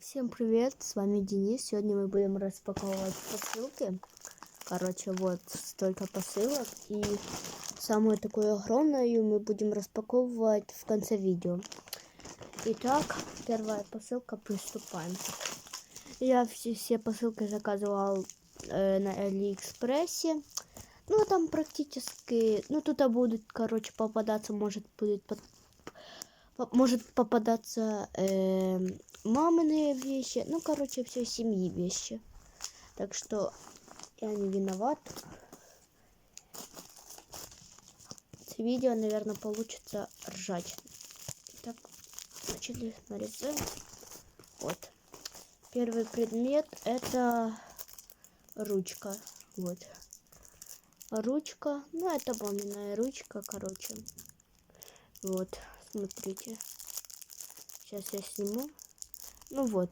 Всем привет, с вами Денис. Сегодня мы будем распаковывать посылки. Короче, вот столько посылок. И самую такую огромную мы будем распаковывать в конце видео. Итак, первая посылка, приступаем. Я все, все посылки заказывал э, на Алиэкспрессе. Ну, там практически, ну, тут будут, короче, попадаться, может, будет может попадаться э, маминые вещи, ну, короче, все семьи вещи. Так что я не виноват. Это видео, наверное, получится ржать. Так, начали нарезаем. Вот. Первый предмет это ручка. Вот. Ручка. Ну, это маминая ручка, короче. Вот, смотрите. Сейчас я сниму. Ну вот.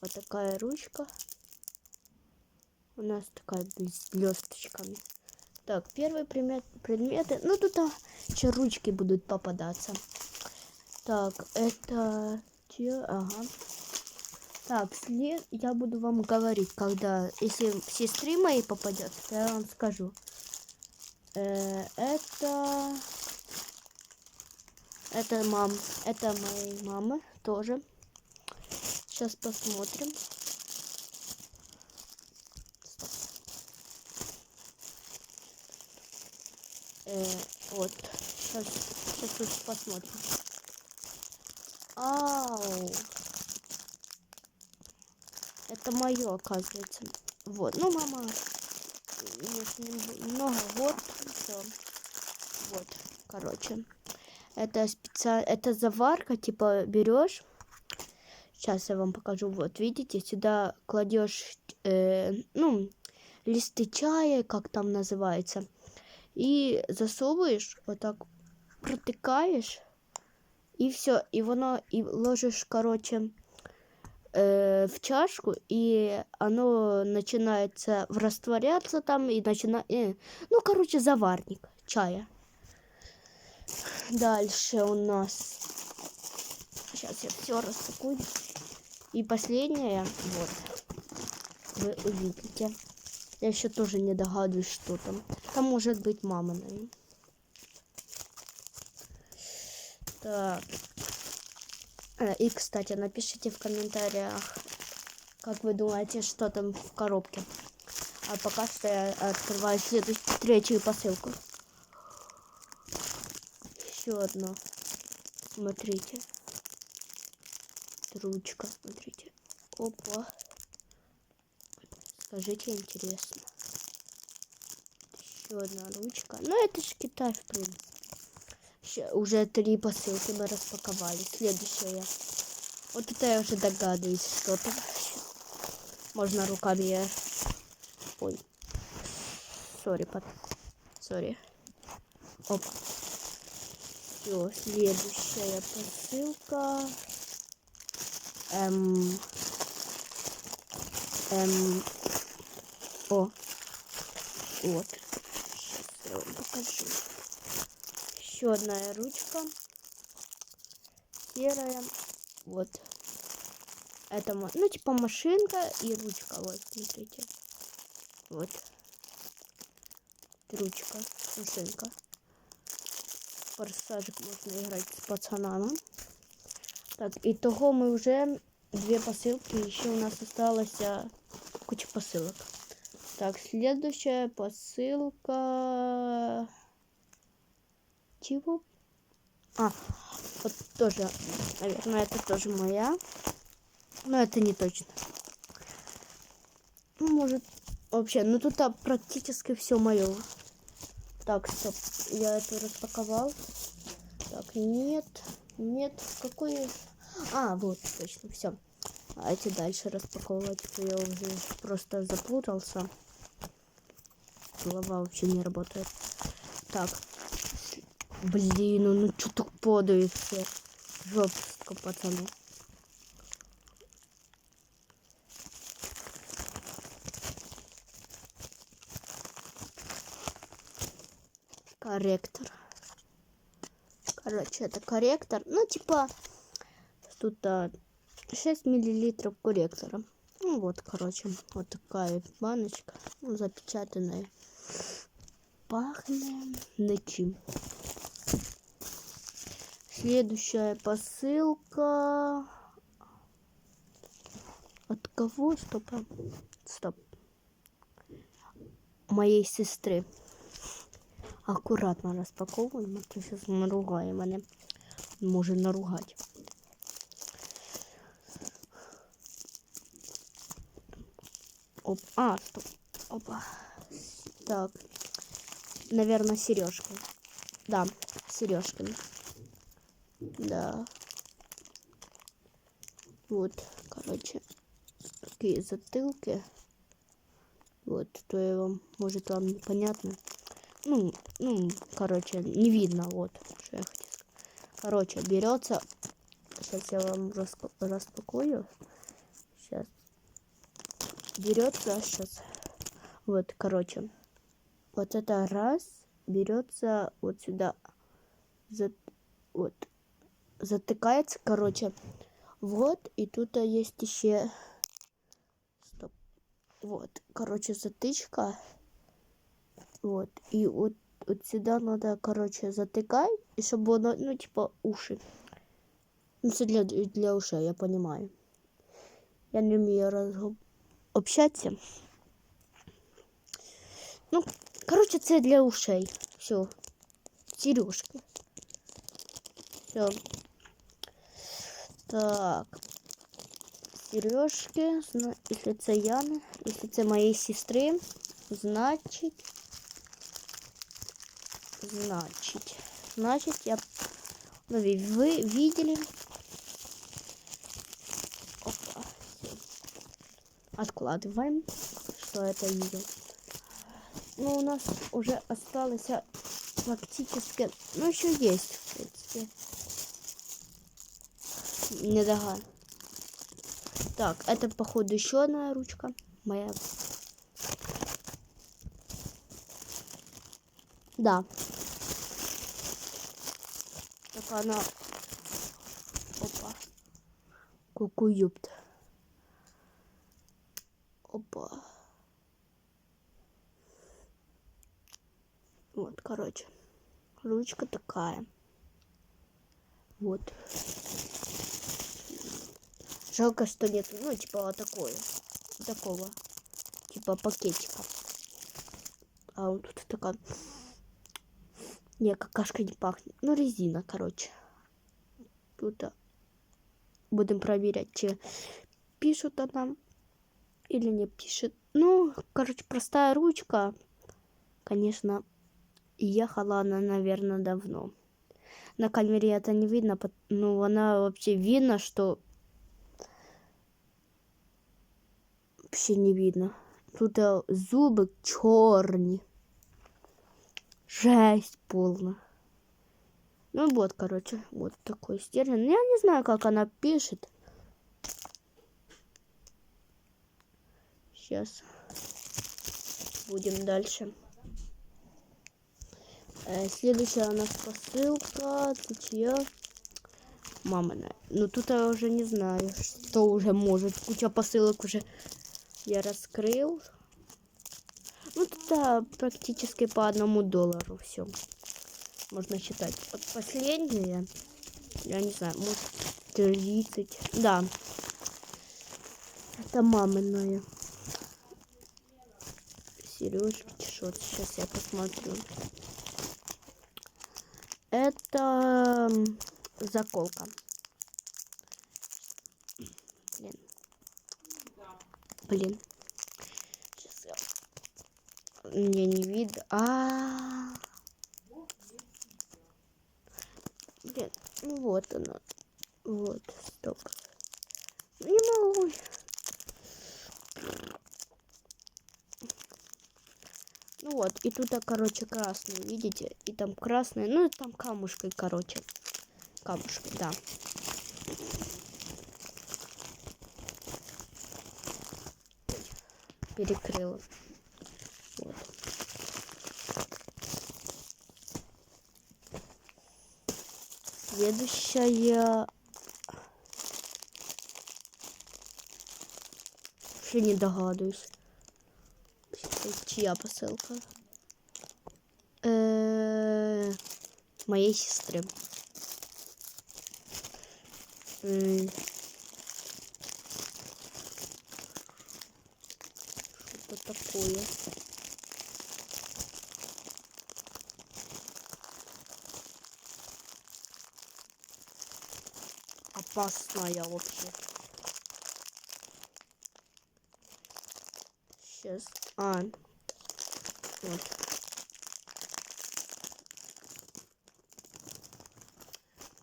Вот такая ручка. У нас такая с блесточками. Так, первый предмет, предметы. Ну, тут а, еще ручки будут попадаться. Так, это... Ага. Так, след... я буду вам говорить, когда... Если сестры моей попадет, я вам скажу. Э, это... Это мам. Это моей мамы тоже. Сейчас посмотрим. Э, вот. Сейчас, сейчас посмотрим. Ау. Это мое, оказывается. Вот. Ну, мама. Если много вот. Все. Вот. Короче. Это специально. Это заварка. Типа берешь. Сейчас я вам покажу. Вот, видите, сюда кладешь, э, ну, листы чая, как там называется, и засовываешь, вот так протыкаешь, и все, и воно, и ложишь, короче, э, в чашку, и оно начинается растворяться там, и начинает, э, ну, короче, заварник чая. Дальше у нас, сейчас я все распакую. И последняя, вот, вы увидите. Я еще тоже не догадываюсь, что там. Там может быть мама, наверное. Так. Э, И, кстати, напишите в комментариях, как вы думаете, что там в коробке. А пока что я открываю следующую, третью посылку. Еще одна. Смотрите. Ручка, смотрите. Опа. Скажите, интересно. Еще одна ручка. Ну, это же Китай, в принципе. Уже три посылки мы распаковали. Следующая. Вот это я уже догадываюсь, что там. Можно руками. Ой. Сори, пот... Сори. Опа. Все, следующая посылка. Эм... Эм... О. Вот. Сейчас я вам покажу. Еще одна ручка. Серая. Вот. Это, ну, типа машинка и ручка. Вот, смотрите. Вот. Ручка, машинка. Форсажик можно играть с пацанами. Так, итого мы уже две посылки. Еще у нас осталось куча посылок. Так, следующая посылка. Чего? А, вот тоже, наверное, это тоже моя. Но это не точно. Ну, может, вообще, ну тут практически все мое. Так, стоп, я это распаковал. Так, нет, нет, какой... А, вот, точно, все. Давайте дальше распаковывать, я уже просто запутался. Голова вообще не работает. Так. Блин, ну, ну что так падает все? Жестко, пацаны. Корректор. Короче, это корректор. Ну, типа, тут а, 6 миллилитров корректора. Ну вот, короче, вот такая баночка, ну, запечатанная. Пахнет ничем. Следующая посылка. От кого? Стоп. Стоп. Моей сестры. Аккуратно распаковуємо, а то зараз наругає мене. Може наругати. Оп. А, стоп. Опа. Так. Наверное, сережка. Да, сережками. Да. Вот, короче, такие затылки. Вот, то я вам, может, вам непонятно. Ну, ну, короче, не видно, вот, что я хотел сказать. Короче, берется, сейчас я вам распа- распакую. Сейчас. Берется сейчас. Вот, короче. Вот это раз берется вот сюда. За, вот. Затыкается, короче. Вот, и тут есть еще... Стоп. Вот, короче, затычка. Вот. И вот, вот сюда надо, короче, затыкать, и чтобы оно, ну, типа, уши. Ну, это для, для ушей, я понимаю. Я не умею разгоб... общаться. Ну, короче, це для ушей. Все. Сережки. Все. Так. Сережки. Якщо це Яна, якщо це моєї сестри, значить. Значить. Значить, я. Ну, вы видели. Опа. Откладываем, что это ее. Ну, у нас уже осталось фактически... Ну, еще есть, в принципе. Не. Так, это, походу, еще одна ручка. Моя. Да. Так она... Опа. Ку-ку, ёпта. Опа. Вот, короче. Ручка такая. Вот. Жалко, что нет, ну, типа, вот такое. Такого. Типа пакетика. А вот тут такая... Не, какашка не пахнет. Ну, резина, короче. Тут будем проверять, чи пишут она или не пишет. Ну, короче, простая ручка. Конечно, ехала она, наверное, давно. На камере это не видно, ну, она вообще видно, что вообще не видно. Тут а, зубы черные. Жесть полна. Ну вот, короче, вот такой стержень. Я не знаю, как она пишет. Сейчас будем дальше. Э, Следующая у нас посылка. Ты чья? Мамина. Ну тут я уже не знаю, что уже может. Куча посылок уже я раскрыл. Ну да, практически по одному доллару все. Можно считать. Вот последнее, я не знаю, может 30. Да. Это маминая. Сережки, что Сейчас я посмотрю. Это заколка. Блин. Блин. Я... Не видно. А, Блин, ну вот она. Вот, стоп. Не могу. Ну вот, и тут, а, короче, красный, видите? И там красный, ну, там камушкой, короче. Камушкой, да. Перекрыла. Следующая... вообще не догадуюсь. Це Чия посилка? Е, моєї сестри. М. Что-то такое. Опасная вообще. Сейчас. А. Вот.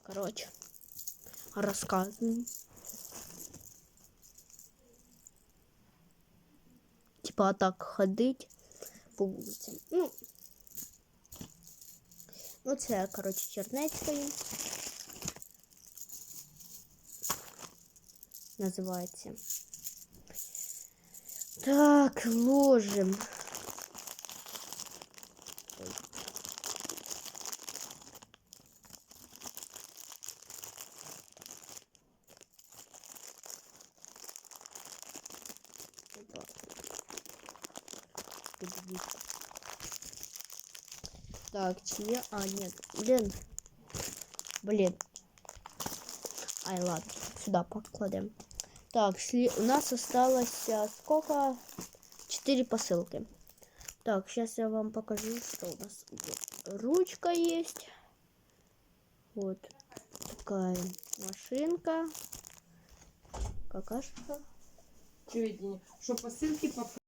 Короче. Рассказываем. Типа так ходить по вулицям. Ну. Ну, це, коротше, Чернецької. Називається. Так, ложим. Так, чьи? А, нет. Блин. Блин. Ай, ладно. Сюда покладем. Так, у нас осталось а, сколько? Четыре посылки. Так, сейчас я вам покажу, что у нас. Вот. Ручка есть. Вот такая машинка. Какашка. Чуєте, що посилки по